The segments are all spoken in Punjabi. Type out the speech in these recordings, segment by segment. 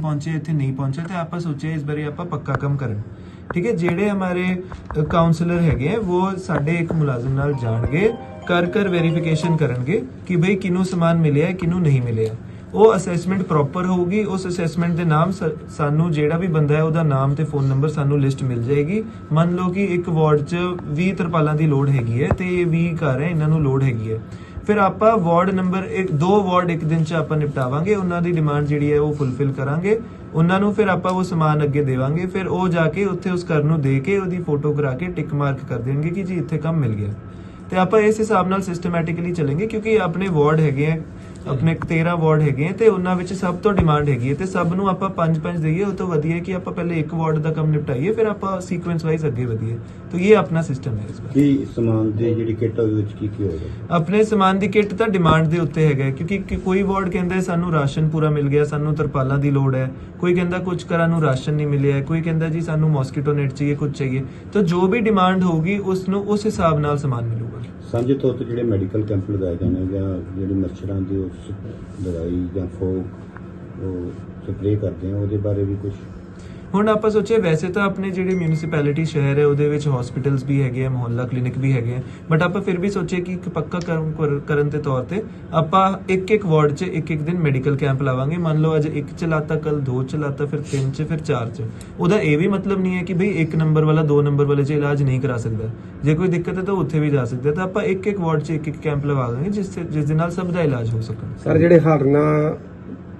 ਪਹੁੰਚੇ, ਇੱਥੇ ਨਹੀਂ ਪਹੁੰਚੇ, ਤੇ ਆਪਾਂ ਸੋਚਿਆ ਇਸ ਬਾਰੇ ਆਪਾਂ ਪੱਕਾ ਕੰਮ ਕਰਨ। ਠੀਕ ਹੈ, ਜਿਹੜੇ ਹਮਾਰੇ ਕਾਉਂਸਲਰ ਹੈਗੇ ਉਹ ਸਾਡੇ ਇੱਕ ਮੁਲਾਜ਼ਮ ਨਾਲ ਜਾਣਗੇ, ਕਰ ਕਰ ਵੈਰੀਫਿਕੇਸ਼ਨ ਕਰਨਗੇ ਕਿ ਭਈ ਕਿਨੂੰ ਸਮਾਨ ਮਿਲਿਆ ਕਿਨੂੰ ਨਹੀਂ ਮਿਲਿਆ ਉਹ ਅਸੈਸਮੈਂਟ ਪ੍ਰੋਪਰ ਹੋਊਗੀ, ਉਸ ਅਸੈਸਮੈਂਟ ਦੇ ਨਾਮ ਸਾਨੂੰ ਜਿਹੜਾ ਵੀ ਬੰਦਾ ਹੈ, ਉਹਦਾ ਨਾਮ ਤੇ ਫੋਨ ਨੰਬਰ ਸਾਨੂੰ ਲਿਸਟ ਮਿਲ ਜਾਏਗੀ। ਮੰਨ ਲਓ ਕਿ ਇੱਕ ਵਾਰਡ 'ਚ 20 ਤਰਪਾਲਾਂ ਦੀ ਲੋਡ ਹੈਗੀ ਹੈ, ਤੇ ਇਹ 20 ਘਰ ਹੈ, ਇਹਨਾਂ ਨੂੰ ਲੋਡ ਹੈਗੀ ਹੈ। ਫਿਰ ਆਪਾਂ ਵਾਰਡ ਨੰਬਰ ਇੱਕ, ਦੋ ਵਾਰਡ ਇੱਕ ਦਿਨ 'ਚ ਆਪਾਂ ਨਿਪਟਾਵਾਂਗੇ, ਉਹਨਾਂ ਦੀ ਡਿਮਾਂਡ ਜਿਹੜੀ ਹੈ ਉਹ ਫੁੱਲਫਿਲ ਕਰਾਂਗੇ। ਉਹਨਾਂ ਨੂੰ ਫਿਰ ਆਪਾਂ ਉਹ ਸਮਾਨ ਅੱਗੇ ਦੇਵਾਂਗੇ, ਫਿਰ ਉਹ ਜਾ ਕੇ ਉੱਥੇ ਉਸ ਘਰ ਨੂੰ ਦੇ ਕੇ ਉਹਦੀ ਫੋਟੋ ਕਰਾ ਕੇ ਟਿਕ ਮਾਰਕ ਕਰ ਦੇਣਗੇ ਕਿ ਜੀ ਇੱਥੇ ਕੰਮ ਮਿਲ ਗਿਆ। ਤੇ ਆਪਾਂ ਇਸ ਹਿਸਾਬ ਨਾਲ ਸਿਸਟਮੈਟਿਕਲੀ ਚੱਲਾਂਗੇ ਕਿਉਂਕਿ ਆਪਣੇ ਵਾਰਡ ਹੈਗੇ ਆ। ਆਪਣੇ 13 ਵਾਰਡ ਹੈਗੇ ਆ ਤੇ ਉਹਨਾਂ ਵਿੱਚ ਸਭ ਤੋਂ ਡਿਮਾਂਡ ਹੈਗੀ ਹੈ ਤੇ ਸਭ ਨੂੰ ਆਪਾਂ 5-5 ਦਈਏ ਉਹ ਤੋਂ ਵਧੀਆ ਹੈ ਕਿ ਆਪਾਂ ਪਹਿਲੇ ਇੱਕ ਵਾਰਡ ਦਾ ਕੰਮ ਨਿਪਟਾਈਏ ਫਿਰ ਆਪਾਂ ਸੀਕੁਐਂਸ ਵਾਈਜ਼ ਅੱਗੇ ਵਧੀਏ। ਤਾਂ ਇਹ ਆਪਣਾ ਸਿਸਟਮ ਹੈ ਇਸ ਵਾਰ ਕੀ ਸਮਾਨ ਦੀ ਜਿਹੜੀ ਕਿੱਟ ਉਹਦੇ ਵਿੱਚ ਕੀ ਕੀ ਹੋਏਗਾ? ਆਪਣੇ ਸਮਾਨ ਦੀ ਕਿੱਟ ਤਾਂ ਡਿਮਾਂਡ ਦੇ ਉੱਤੇ ਹੈਗਾ ਕਿਉਂਕਿ ਕਿ ਕੋਈ ਵਾਰਡ ਕਹਿੰਦਾ ਹੈ, ਸਾਨੂੰ ਰਾਸ਼ਨ ਪੂਰਾ ਮਿਲ ਗਿਆ ਸਾਨੂੰ ਤਰਪਾਲਾਂ ਦੀ ਲੋੜ ਹੈ। ਕੋਈ ਕਹਿੰਦਾ ਕੁਝ ਘਰਾਂ ਨੂੰ ਰਾਸ਼ਨ ਨਹੀਂ ਮਿਲਿਆ ਕੋਈ ਕਹਿੰਦਾ ਜੀ ਸਾਨੂੰ ਮੋਸਕੀਟੋ ਨੈਟ ਚਾਹੀਏ ਕੁਝ ਚਾਹੀਏ। ਤਾਂ ਜੋ ਵੀ ਡਿਮਾਂਡ ਹੋਊਗੀ ਉਸ ਨੂੰ ਉਸ ਹਿਸਾਬ ਨਾਲ ਸਮਾਨ ਮਿਲੂਗਾ। ਸਾਂਝੇ ਤੌਰ ਤੇ ਜਿਹੜੇ ਮੈਡੀਕਲ ਕੈਂਪ ਲਗਾਏ ਜਾਣੇ ਜਾਂ ਜਿਹੜੀ ਮੱਛਰਾਂ ਦੀ ਦਵਾਈ ਜਾਂ ਫੋਕ ਉਹ ਸਪਰੇਅ ਕਰਦੇ ਆ ਉਹਦੇ ਬਾਰੇ ਵੀ ਕੁਝ ਹੁਣ ਆਪਾਂ ਸੋਚਿਆ ਵੈਸੇ ਤਾਂ ਆਪਣੇ ਜਿਹੜੇ ਮਿਊਨਿਸਪੈਲਿਟੀ ਸ਼ਹਿਰ ਹੈ, ਉਹਦੇ ਵਿੱਚ ਹਸਪੀਟਲਸ ਵੀ ਹੈਗੇ ਆ, ਮੁਹੱਲਾ ਕਲੀਨਿਕ ਵੀ ਹੈਗੇ ਆ ਬਟ ਆਪਾਂ ਫਿਰ ਵੀ ਸੋਚਿਆ ਕਿ ਇੱਕ ਪੱਕਾ ਕਰਮ ਕਰਨ ਦੇ ਤੌਰ ਤੇ ਆਪਾਂ ਇੱਕ ਇੱਕ ਵਾਰਡ 'ਚ ਇੱਕ ਇੱਕ ਦਿਨ ਮੈਡੀਕਲ ਕੈਂਪ ਲਾਵਾਂਗੇ। ਮੰਨ ਲਓ ਅੱਜ ਇੱਕ ਚ ਕੱਲ ਦੋ ਚ ਫਿਰ ਤਿੰਨ ਚ, ਫਿਰ ਚਾਰ ਚ। ਉਹਦਾ ਇਹ ਵੀ ਮਤਲਬ ਨਹੀਂ ਹੈ ਕਿ ਭਈ ਇੱਕ ਨੰਬਰ ਵਾਲਾ, ਦੋ ਨੰਬਰ ਵਾਲੇ 'ਚ ਇਲਾਜ ਨਹੀਂ ਕਰਾ ਸਕਦਾ। ਜੇ ਕੋਈ ਦਿੱਕਤ ਹੈ ਤਾਂ ਉੱਥੇ ਵੀ ਜਾ ਸਕਦਾ ਤਾਂ ਆਪਾਂ ਇੱਕ ਇੱਕ ਵਾਰਡ 'ਚ ਇੱਕ ਇੱਕ ਕੈਂਪ ਲਵਾ ਜਿਸ ਜਿਸ ਦੇ ਨਾਲ ਸਭ ਦਾ ਇਲਾਜ ਹੋ ਸਕਣ ਸਰ, ਜਿਹੜੇ ਹਰਨਾ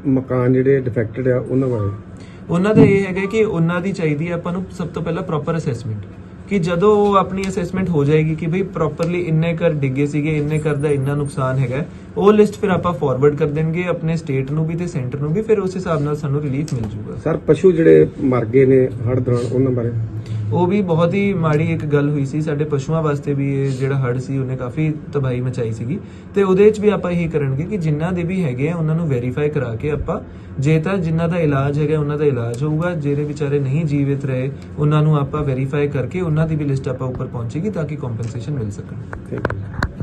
ਮਕਾਨ ਜਿਹੜੇ ਡਿਫੈਕਟਡ ਆ, ਉਹਨਾਂ ਬਾਰੇ? ਉਹਨਾਂ ਦਾ ਇਹ ਹੈਗਾ ਕਿ ਉਹਨਾਂ ਦੀ ਚਾਹੀਦੀ ਹੈ ਆਪਾਂ ਨੂੰ ਸਭ ਤੋਂ ਪਹਿਲਾਂ ਪ੍ਰੋਪਰ ਅਸੈਸਮੈਂਟ ਕਿ ਜਦੋਂ ਉਹ ਆਪਣੀ ਅਸੈਸਮੈਂਟ ਹੋ ਜਾਏਗੀ ਕਿ ਭਈ ਪ੍ਰੋਪਰਲੀ ਇੰਨੇ ਕਰ ਡਿੱਗੇ ਸੀਗੇ, ਇੰਨੇ ਕਰ ਦਾ ਇੰਨਾ ਨੁਕਸਾਨ ਹੈਗਾ ਉਹ ਲਿਸਟ ਫਿਰ ਆਪਾਂ ਫਾਰਵਰਡ ਕਰ ਦੇਣਗੇ, ਆਪਣੇ ਸਟੇਟ ਨੂੰ ਵੀ ਤੇ ਸੈਂਟਰ ਨੂੰ ਵੀ, ਫਿਰ ਉਸ ਹਿਸਾਬ ਨਾਲ ਸਾਨੂੰ ਰਿਲੀਫ ਮਿਲ ਜੂਗਾ ਸਰ, ਪਸ਼ੂ ਜਿਹੜੇ ਮਰ ਗਏ ਨੇ ਹੜ੍ਹ ਦੌਰਾਨ, ਉਹਨਾਂ ਬਾਰੇ? ਉਹ ਵੀ ਬਹੁਤ ਹੀ ਮਾੜੀ ਇੱਕ ਗੱਲ ਹੋਈ ਸੀ। ਸਾਡੇ ਪਸ਼ੂਆਂ ਵਾਸਤੇ ਵੀ ਇਹ ਜਿਹੜਾ ਹੜ ਸੀ, ਉਹਨੇ ਕਾਫੀ ਤਬਾਹੀ ਮਚਾਈ ਸੀਗੀ। ਤੇ ਉਹਦੇ ਵਿੱਚ ਵੀ ਆਪਾਂ ਇਹੀ ਕਰਨਗੇ ਕਿ ਜਿਨ੍ਹਾਂ ਦੇ ਵੀ ਹੈਗੇ ਆ, ਉਹਨਾਂ ਨੂੰ ਵੈਰੀਫਾਈ ਕਰਾ ਕੇ ਆਪਾਂ ਜੇ ਤਾਂ ਜਿਨ੍ਹਾਂ ਦਾ ਇਲਾਜ ਹੈਗਾ, ਉਹਨਾਂ ਦਾ ਇਲਾਜ ਹੋਊਗਾ। ਜਿਹੜੇ ਵਿਚਾਰੇ ਨਹੀਂ ਜੀਵਿਤ ਰਹੇ, ਉਹਨਾਂ ਨੂੰ ਆਪਾਂ ਵੈਰੀਫਾਈ ਕਰਕੇ ਉਹਨਾਂ ਦੀ ਵੀ ਲਿਸਟ ਆਪਾਂ ਉੱਪਰ ਪਹੁੰਚੇਗੀ ਤਾਂ ਕਿ ਕੰਪਨਸੇਸ਼ਨ ਮਿਲ ਸਕਣ। ਠੀਕ ਯੂ